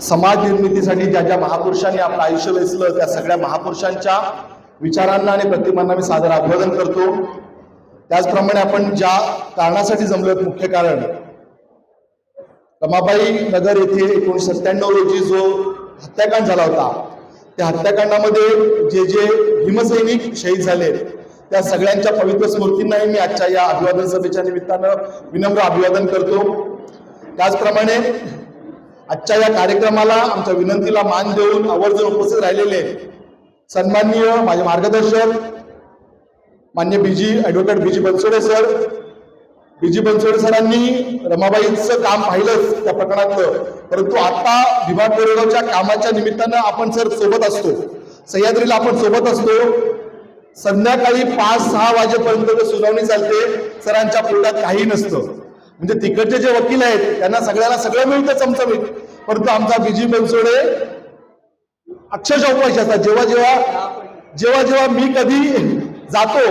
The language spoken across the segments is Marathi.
समाज निर्मितीसाठी ज्या ज्या महापुरुषांनी आपलं आयुष्य वेचलं त्या सगळ्या महापुरुषांच्या विचारांना आणि प्रतिमांना मी सादर अभिवादन करतो. त्याचप्रमाणे आपण ज्या कारणासाठी जमलो मुख्य कारण. रमाबाई नगर येथे एकोणीशे सत्त्याण्णव रोजी जो हत्याकांड झाला होता त्या हत्याकांडामध्ये जे जे भीमसैनिक शहीद झाले त्या सगळ्यांच्या पवित्र स्मृतींनाही मी आजच्या या अभिवादन सभेच्या निमित्तानं विनम्र अभिवादन करतो. त्याचप्रमाणे आजच्या या कार्यक्रमाला आमच्या विनंतीला मान देऊन आवर्जून उपस्थित राहिलेले सन्माननीय माझे मार्गदर्शक मान्य BG advocate BG Bansode sir BG Bansode सरांनी रमाबाईंचं काम पाहिलंच त्या प्रकरणातलं. परंतु आता विभाग कोरेगावच्या कामाच्या निमित्तानं आपण सर सोबत असतो. सह्याद्रीला आपण सोबत असतो. संध्याकाळी पाच सहा वाजेपर्यंत सुनावणी चालते. सरांच्या पोटात काही नसतं. म्हणजे तिकडचे जे वकील आहेत त्यांना सगळ्याला सगळं मिळतं चमचमीत. परंतु आमचा बीजी बनसोडे अक्षरशः उपाशी असतात. जेव्हा जेव्हा जेव्हा जेव्हा मी कधी जातो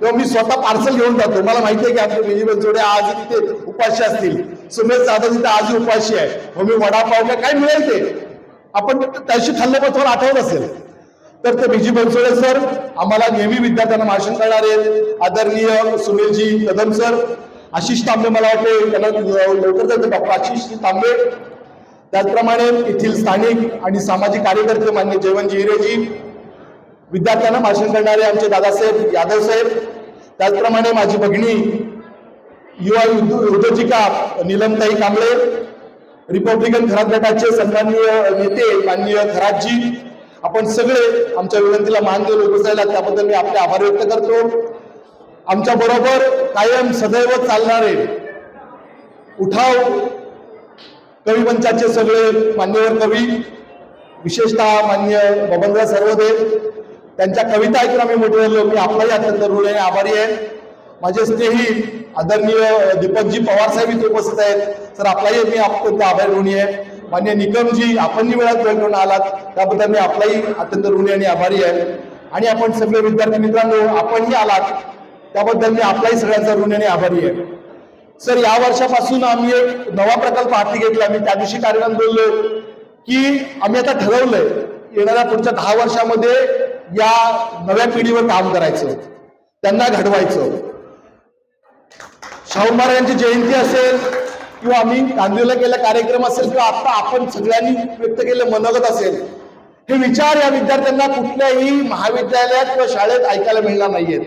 तेव्हा मी स्वतः पार्सल घेऊन जातो. मला माहिती आहे की आमचे बीजी बनसोडे आज तिथे उपाशी असतील. सुमेश जाधव तिथे आजही उपाशी आहे. मग मी वडापाव काय काय मिळेल ते? आपण त्याशी खाल्लं पण तुम्हाला आठवत असेल. तर ते बीजी बनसोडे सर आम्हाला नेहमी विद्यार्थ्यांना भाषण करणारे आदरणीय सुनीलजी कदम सर आशिष तांबे मला वाटते त्यांना लवकर जायचं डॉक्टर आशिष तांबे. त्याचप्रमाणे येथील स्थानिक आणि सामाजिक कार्यकर्ते मान्य जयवंतजी हिरेजी विद्यार्थ्यांना भाषण करणारे आमचे दादासाहेब यादव साहेब त्याचप्रमाणे माझी भगिनी युवा उद्योजिका नीलमताई कांबळे रिपब्लिकन खरात गटाचे सन्माननीय नेते माननीय खरातजी आपण सगळे आमच्या विनंतीला मान देऊन उपस्थित त्याबद्दल मी आपले आभार व्यक्त करतो. आमच्या बरोबर कायम सदैव चालणारे उठाव कवी मंचाचे सगळे मान्यवर कवी विशेषतः मान्य बबनराव सर्वदेव त्यांच्या कविता ऐकून आम्ही मोठे झालो मी आपलाही अत्यंत ऋण आणि आभारी आहे. माझे स्नेही आदरणीय दीपकजी पवार साहेब इथे उपस्थित आहेत. सर आपलाही मी अत्यंत आभारी ऋणी आहे. मान्य निकमजी आपणही वेळात वेळ करून आलात. त्याबद्दल मी आपलाही अत्यंत ऋणी आणि आभारी आहे. आणि आपण सगळे विद्यार्थी मित्रांनो आपणही आलात. त्याबद्दल मी आपलाही सगळ्यांचा ऋणी आभारी आहे. सर या वर्षापासून आम्ही एक नवा प्रकल्प हाती घेतला. मी त्या दिवशी कार्यक्रम बोललो की आम्ही आता ठरवलंय येणाऱ्या पुढच्या दहा वर्षामध्ये या नव्या पिढीवर काम करायचं त्यांना घडवायचं. शाहू महाराजांची जयंती असेल किंवा आम्ही गांधीला केला कार्यक्रम असेल किंवा आता आपण सगळ्यांनी व्यक्त केलं मनोगत असेल हे विचार या विद्यार्थ्यांना कुठल्याही महाविद्यालयात किंवा शाळेत ऐकायला मिळणार नाहीयेत.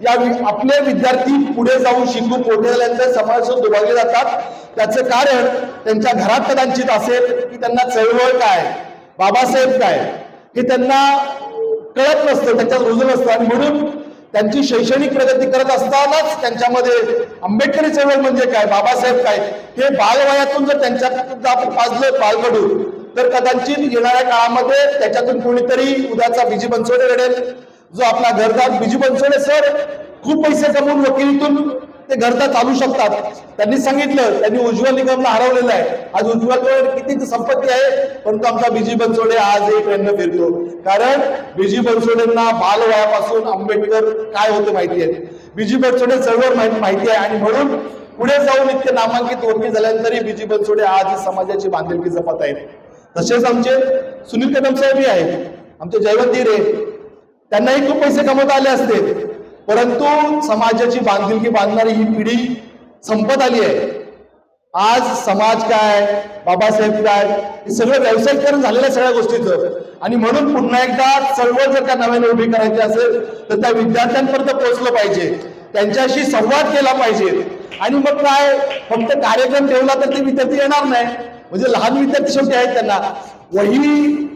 या आपले विद्यार्थी पुढे जाऊन शिकून मोठे झाल्यानंतर समाजात दुभागले जातात. त्याचं कारण त्यांच्या घरात कदाचित असेल की त्यांना चळवळ काय बाबासाहेब काय हे त्यांना कळत नसतं त्यांच्यात रुजू नसतं. आणि म्हणून त्यांची शैक्षणिक प्रगती करत असतानाच त्यांच्यामध्ये आंबेडकरी चळवळ म्हणजे काय बाबासाहेब काय हे बालवयातून जर त्यांच्यात आपण पाजलं बालकडू तर कदाचित येणाऱ्या काळामध्ये त्याच्यातून कोणीतरी उद्याचा बीजी बनसोडे घडेल. जो आपला घरदार बीजी बनसोडे सर खूप पैसे कमवून वकिलीतून ते घरदार चालू शकतात. त्यांनी सांगितलं त्यांनी उज्ज्वल निगमला हरवलेलं आहे. आज उज्ज्वल किती संपत्ती आहे परंतु आमचा बिजी बनसोडे आज एक रंग फिरतो. कारण बीजी बनसोडेंना बालवयापासून आंबेडकर काय होते माहिती आहे? बिजी बनसोडे चळवळ माहिती माहिती आहे आणि म्हणून पुढे जाऊन इतके नामांकित वकील झाल्यानंतरही बिजी बनसोडे आज ही समाजाची बांधिलकी जपत आहेत. तसेच आमचे सुनील कदम साहेबही आहेत. आमचे जयवंत हिरे त्यांनाही खूप पैसे कमवता आले असते. परंतु समाजाची बांधिलकी बांधणारी ही पिढी संपत आली आहे. आज समाज काय बाबासाहेब काय हे सगळं व्यावसायिकरण झालेलं आहे सगळ्या गोष्टीचं. आणि म्हणून पुन्हा एकदा चळवळ जर का नव्याने उभी करायची असेल तर त्या विद्यार्थ्यांपर्यंत पोहोचलं पाहिजे. त्यांच्याशी संवाद केला पाहिजे. आणि मग काय फक्त कार्यक्रम ठेवला तर ते विद्यार्थी येणार नाही. म्हणजे लहान विद्यार्थी शेवटी आहेत त्यांना. वही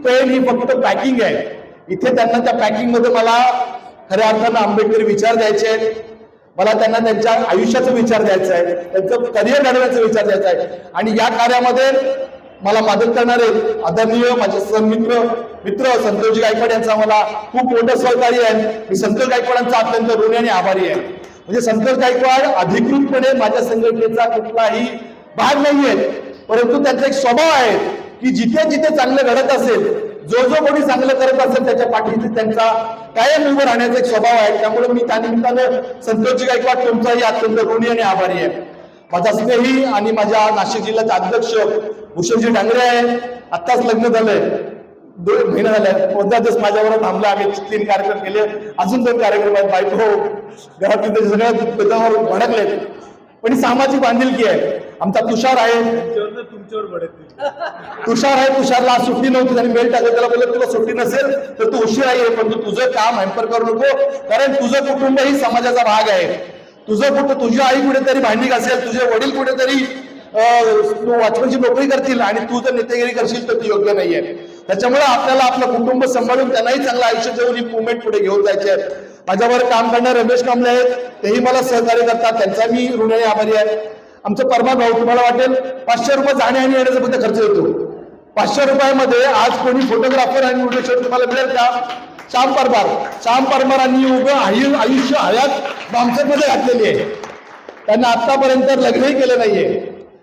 पेन ही फक्त पॅकिंग आहे. इथे त्यांना त्या पॅकिंगमध्ये मला खऱ्या अर्थानं आंबेडकर विचार द्यायचे आहेत. मला त्यांना त्यांच्या आयुष्याचा विचार द्यायचा आहे. त्यांचं करिअर घडवण्याचा विचार द्यायचा आहे. आणि या कार्यामध्ये मला मदत करणारे आदरणीय माझे सन्मित्र मित्र संतोषी गायकवाड यांचा मला खूप मोठं सहकार्य आहे. मी संतोष गायकवाडांचा अत्यंत ऋणी आणि आभारी आहे. म्हणजे संतोष गायकवाड अधिकृतपणे माझ्या संघटनेचा कुठलाही भाग नाहीये. परंतु त्यांचा एक स्वभाव आहे की जिथे जिथे चांगलं घडत असेल जो जो कोणी चांगलं करत असेल त्याच्या पाठीशी त्यांचा कायम उभं राहण्याचा एक स्वभाव आहे. त्यामुळे मी त्या निमित्तानं संतोषजी गायकवाड तुमचाही अत्यंत ऋणी आणि आभारी आहे. माझा स्नेही आणि माझ्या नाशिक जिल्ह्याचे अध्यक्ष भूषणजी डांगरे आहे. आत्ताच लग्न झालंय. दोन महिने झाले. पंधरा दिवस माझ्यावर थांबला. आम्ही तीन कार्यक्रम केले. अजून दोन कार्यक्रम आहेत. बायको घरातील सगळ्या त्याच्यावर भडकलेत. पण ही सामाजिक बांधिलकी आहे. आमचा तुषार आहे. तुषार आहे तुषारला आज सुट्टी नव्हती त्यांनी मेल टाकलं त्याला बोललं तुला सुट्टी नसेल तर तू उशिरा ये पण तू तुझं काम हॅम्पर करू नको कारण तुझं कुटुंब ही समाजाचा भाग आहे. तुझं कुठं तुझी आई कुठेतरी भांडी घासेल तुझे वडील कुठेतरी तू वॉचमनची नोकरी करतील आणि तू जर नेतेगिरी करशील तर ती योग्य नाहीये. त्याच्यामुळे आपल्याला आपलं कुटुंब सांभाळून त्यांनाही चांगलं आयुष्य देऊन ही मुवमेंट पुढे घेऊन जायचे आहे. माझ्यावर काम करणारे रमेश कांबळे आहेत तेही मला सहकार्य करतात त्यांचा मी ऋणी आभारी आहे. आमचं परमा भाऊ तुम्हाला वाटेल पाचशे रुपये जाणे आणि येण्याचा फक्त खर्च येतो. पाचशे रुपयामध्ये आज कोणी फोटोग्राफर आणि व्हिडिओ तुम्हाला मिळेल का? श्याम परमार. श्याम परमारांनी उभं आयु आयुष्य हयात मध्ये घातलेली आहे. त्यांना आतापर्यंत लग्नही केलं नाहीये.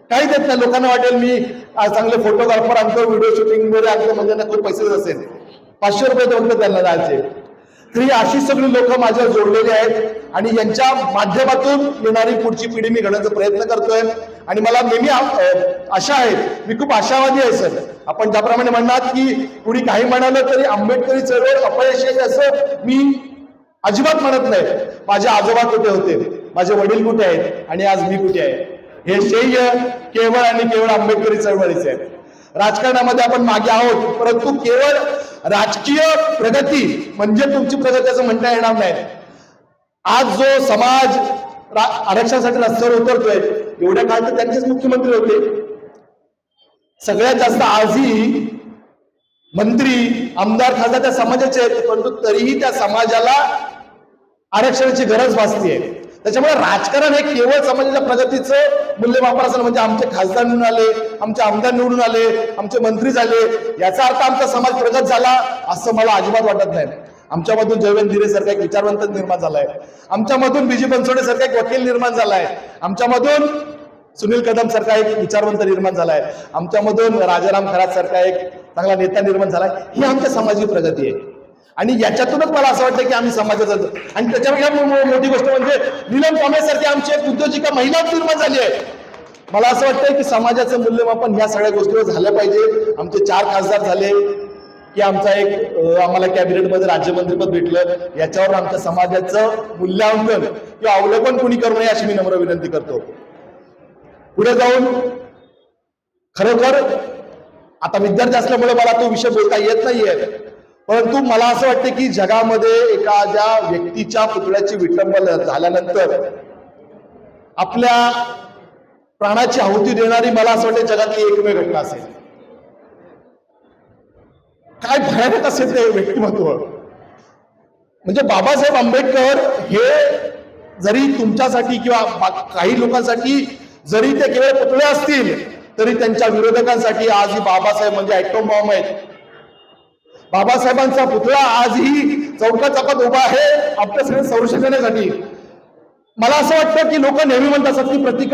काही देत नाही. लोकांना वाटेल मी आज चांगले फोटोग्राफर आणतो व्हिडिओ शूटिंग वगैरे आणतो म्हणजे खूप पैसेच असेल. पाचशे रुपये फक्त त्यांना जायचे तरी अशी सगळी लोक माझ्या जोडलेली आहेत. आणि यांच्या माध्यमातून येणारी पुढची पिढी मी घेण्याचा प्रयत्न करतोय. आणि मला नेहमी आशा आहे. मी खूप आशावादी आहे सर. आपण ज्याप्रमाणे म्हणणार की कुणी काही म्हणालं तरी आंबेडकरी चळवळ अपयशी आहे असं मी अजिबात म्हणत नाही. माझे आजोबा कुठे होते? माझे वडील कुठे आहेत? आणि आज मी कुठे आहे? हे श्रेय केवळ आणि केवळ आंबेडकरी चळवळीचे आहे. राजकारणामध्ये आपण मागे आहोत. परंतु केवळ राजकीय प्रगती म्हणजे तुमची प्रगती असं म्हणता येणार नाही. आज जो समाज आरक्षणासाठी रस्त्यावर उतरतोय एवढ्या काळ तर त्यांचेच मुख्यमंत्री होते. सगळ्यात जास्त आजही मंत्री आमदार खासदार त्या समाजाचे आहेत परंतु तरीही त्या समाजाला आरक्षणाची गरज भासतीये. त्याच्यामुळे राजकारण हे केवळ समाजाच्या प्रगतीचं मूल्यमापन असं म्हणजे आमचे खासदार निवडून आले आमचे आमदार निवडून आले आमचे मंत्री झाले याचा अर्थ आमचा समाज प्रगत झाला असं मला अजिबात वाटत नाही. आमच्यामधून जयवंत दिरे सारखा एक विचारवंत निर्माण झालाय. आमच्यामधून बीजी बनसोडे सारखा एक वकील निर्माण झालाय. आमच्यामधून सुनील कदम सारखा एक विचारवंत निर्माण झालाय. आमच्यामधून राजाराम खरात सारखा एक चांगला नेता निर्माण झालाय. ही आमच्या समाजाची प्रगती आहे. आणि याच्यातूनच मला असं वाटतं की आम्ही समाजाचा आणि त्याच्यापेक्षा मोठी गोष्ट म्हणजे नीलम कॉमेसारखी आमची एक उद्योजिका महिला निर्माण झाली आहे. मला असं वाटतंय की समाजाचं मूल्यमापन ह्या सगळ्या गोष्टीवर झालं पाहिजे. आमचे चार खासदार झाले. की आमचा एक आम्हाला कॅबिनेटमध्ये राज्यमंत्रीपद भेटलं. याच्यावर आमच्या समाजाचं मूल्यांकन किंवा अवलोकन कोणी करू नये अशी मी नम्र विनंती करतो. पुढे जाऊन खरोखर आता विद्यार्थी असल्यामुळे मला तो विषय बोलता येत नाहीये. परंतु मला असं वाटतं की जगामध्ये एखाद्या व्यक्तीच्या पुतळ्याची विटंबना झाल्यानंतर आपल्या प्राणाची आहुती देणारी मला असं वाटतं जगातली एकमेव घटना असेल. काय भयानक असेल ते व्यक्तिमत्व? म्हणजे बाबासाहेब आंबेडकर हे जरी तुमच्यासाठी किंवा काही लोकांसाठी जरी ते केवळ पुतळे असतील तरी त्यांच्या विरोधकांसाठी आज बाबासाहेब म्हणजे ऍटोम बॉम्ब आहेत. बाबासाहेबांचा पुतळा आजही चौका चौकात उभा आहे. आपल्या सगळ्या संरक्षणासाठी मला असं वाटतं की लोक नेहमी म्हणत असतात की प्रतीक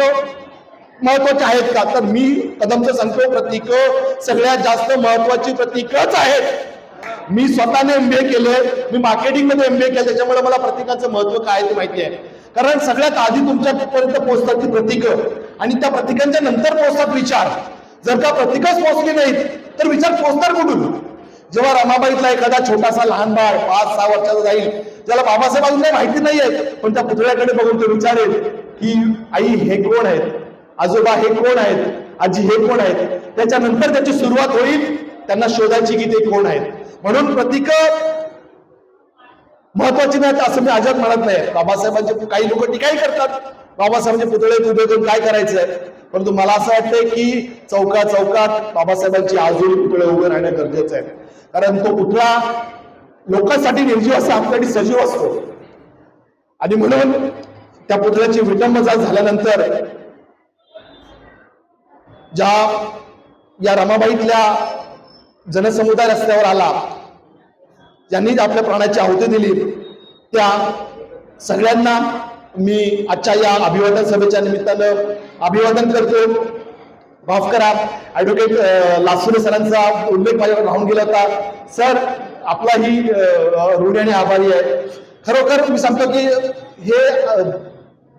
महत्त्वाचे आहेत का? तर मी कदमचं सांगतो प्रतीक सगळ्यात जास्त महत्वाची प्रतीकच आहेत. मी स्वतःने एमबीए केले मी मार्केटिंगमध्ये एमबीए केलं त्याच्यामुळे मला प्रतीकाचं महत्त्व काय ते माहिती आहे. कारण सगळ्यात आधी तुमच्यापर्यंत पोहोचतात ती प्रतीक. आणि त्या प्रतीकांच्या नंतर पोहोचतात विचार. जर का प्रतीकच पोहोचली नाहीत तर विचार पोहोचणार कुठून? जेव्हा रमाबाईतला एखादा छोटासा लहान बाळ पाच सहा वर्षाचा जाईल ज्याला बाबासाहेब अजून काही माहिती नाहीये पण त्या पुतळ्याकडे बघून तो विचारेल की आई हे कोण आहेत? आजोबा हे कोण आहेत? आजी हे कोण आहेत? त्याच्यानंतर त्याची सुरुवात होईल त्यांना शोधायची की ते कोण आहेत. म्हणून प्रतीक महत्वाची नाही असं मी अजिबात म्हणत नाही. बाबासाहेबांचे काही लोक टीकाही करतात. बाबासाहेबांचे पुतळे उभे करून काय करायचंय परंतु मला असं वाटतंय की चौका चौकात बाबासाहेबांची आजही पुतळे उभे राहणं गरजेचं आहे. कारण तो पुतळा लोकांसाठी निर्जीव असतो आपल्यासाठी सजीव असतो. आणि म्हणून त्या पुतळ्याची विटंबना झाल्यानंतर ज्या या रमाबाईतल्या जनसमुदाय रस्त्यावर आला ज्यांनी आपल्या प्राणाची आहुती दिली त्या सगळ्यांना मी आजच्या या अभिवादन सभेच्या निमित्तानं अभिवादन करतो. माफ करा ॲडव्होकेट लासुरे सरांचा उल्लेख माझ्याकडे राहून गेला होता. सर आपला ही ऋणी आणि आभारी आहे. खरोखर मी सांगतो की हे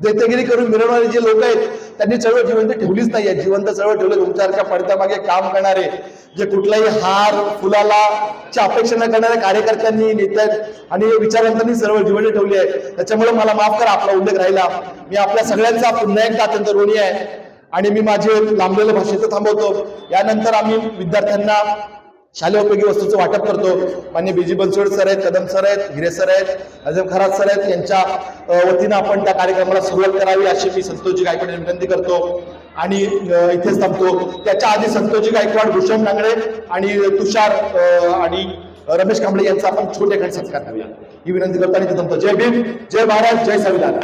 देतेगिरी करून मिरवणारे जे लोक आहेत त्यांनी चळवळ जिवंत ठेवलीच नाही आहे जिवंत चळवळ ठेवलं तुमच्यासारख्या पडद्यामागे काम करणारे जे कुठलाही हार फुलाला ची अपेक्षा न करणाऱ्या कार्यकर्त्यांनी नेत्या आणि विचारवंतांनी चळवळ जिवंत ठेवली आहे. त्याच्यामुळे मला माफ करा आपला उल्लेख राहिला. मी आपल्या सगळ्यांचा पुन्हा एकदा अत्यंत ऋणी आहे. आणि मी माझे लांबलेलं भाषेचं थांबवतो. यानंतर आम्ही विद्यार्थ्यांना शालेय उपयोगी वस्तूचं वाटप करतो. मान्य बीजी बनसोड सर आहेत कदम सर आहेत हिरे सर आहेत अजम खरात सर आहेत यांच्या वतीनं आपण त्या कार्यक्रमाला सुरुवात करावी अशी मी संतोषजी गायकवाड विनंती करतो. आणि इथेच थांबतो. त्याच्या आधी संतोषजी गायकवाड भूषण नांगडे आणि तुषार आणि रमेश कांबळे यांचा आपण छोटे काही सत्कार करूया. ही विनंती करतो आणि थांबतो. जय भीम जय महाराज जय संविधान.